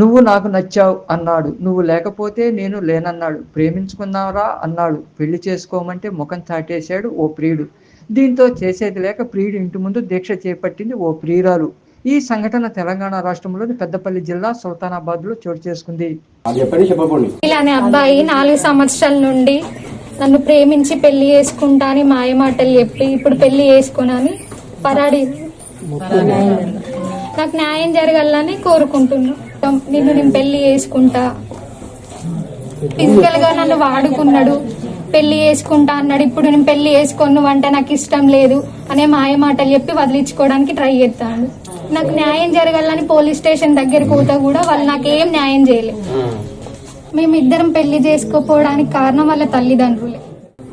నువ్వు నాకు నచ్చావు అన్నాడు. నువ్వు లేకపోతే నేను లేనన్నాడు. ప్రేమించుకుందాంరా అన్నాడు. పెళ్ళి చేసుకోమంటే ముఖం చాటేశాడు ఓ ప్రియుడు. దీంతో చేసేది లేక ప్రియుడు ఇంటి ముందు దీక్ష చేపట్టింది ఓ ప్రియురాలు. ఈ సంఘటన తెలంగాణ రాష్ట్రంలోని పెద్దపల్లి జిల్లా సుల్తానాబాద్లో చోటు చేసుకుంది. అనే అబ్బాయి నాలుగు సంవత్సరాల నుండి నన్ను ప్రేమించి పెళ్ళి చేసుకుంటా అని మాయమాటలు చెప్పి ఇప్పుడు పెళ్ళి చేసుకున్నాని పరాడి నాకు న్యాయం జరగాలని కోరుకుంటున్నా. నిన్ను నేను పెళ్ళి చేసుకుంటా. ఫిజికల్గా నన్ను వాడుకున్నాడు. పెళ్ళి చేసుకుంటా అన్నాడు. ఇప్పుడు నేను పెళ్ళి చేసుకోను అంటే నాకు ఇష్టం లేదు అనే మాయ మాటలు చెప్పి వదిలించుకోవడానికి ట్రై చేస్తాను నాకు న్యాయం జరగాలని పోలీస్ స్టేషన్ దగ్గరికి పోతా కూడా వాళ్ళు నాకు న్యాయం చేయలేదు. మేమిద్దరం పెళ్ళి చేసుకోపోవడానికి కారణం వాళ్ళ తల్లిదండ్రులే.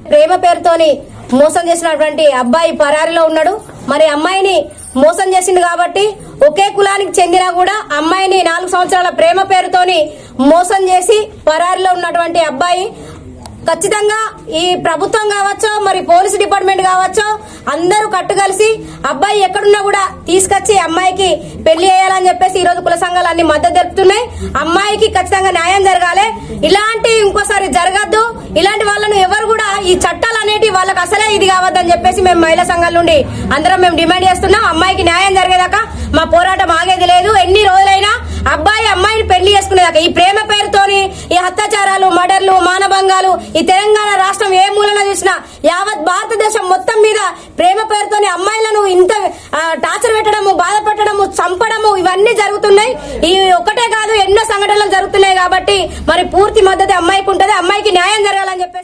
ప్రేమ పేరుతోని మోసం చేసినటువంటి అబ్బాయి పరారిలో ఉన్నాడు. మరి అమ్మాయిని మోసం చేసింది కాబట్టి ఒకే కులానికి చెందినా కూడా అమ్మాయిని నాలుగు సంవత్సరాల ప్రేమ పేరుతోని మోసం చేసి పరారిలో ఉన్నటువంటి అబ్బాయి. ఖచ్చితంగా ఈ ప్రభుత్వం కావచ్చో మరి పోలీస్ డిపార్ట్మెంట్ కావచ్చో అందరూ కట్టుకలిసి అబ్బాయి ఎక్కడున్నా కూడా తీసుకొచ్చి అమ్మాయికి పెళ్ళి చేయాలని చెప్పేసి ఈ రోజు కుల సంఘాలు అన్ని మద్దతు జరుపుతున్నాయి అమ్మాయికి ఖచ్చితంగా న్యాయం జరగాలి. ఇలాంటి ఇంకోసారి జరగద్దు. ఇలాంటి వాళ్ళను ఎవరు కూడా ఈ చట్టం అనేటివి వాళ్ళకి అసలే ఇది కావద్దని చెప్పేసి మేము మహిళా సంఘాల నుండి అందరం మేము డిమాండ్ చేస్తున్నాం. అమ్మాయికి న్యాయం జరిగేదాకా మా పోరాటం ఆగేది లేదు. ఎన్ని రోజులైనా అబ్బాయి అమ్మాయిని పెళ్ళి చేసుకునేదాకా ఈ ప్రేమ పేరుతోని ఈ అత్యాచారాలు మర్డర్లు మానభంగాలు ఈ తెలంగాణ రాష్ట్రం ఏ మూలన చూసినా యావత్ భారతదేశం మొత్తం మీద ప్రేమ పేరుతోని అమ్మాయిలను ఇంత టార్చర్ పెట్టడము బాధ పెట్టడము చంపడము ఇవన్నీ జరుగుతున్నాయి. ఈ ఒకటే కాదు ఎన్నో సంఘటనలు జరుగుతున్నాయి కాబట్టి మరి పూర్తి మద్దతు అమ్మాయికి ఉంటుంది. అమ్మాయికి న్యాయం జరగాలని చెప్పేసి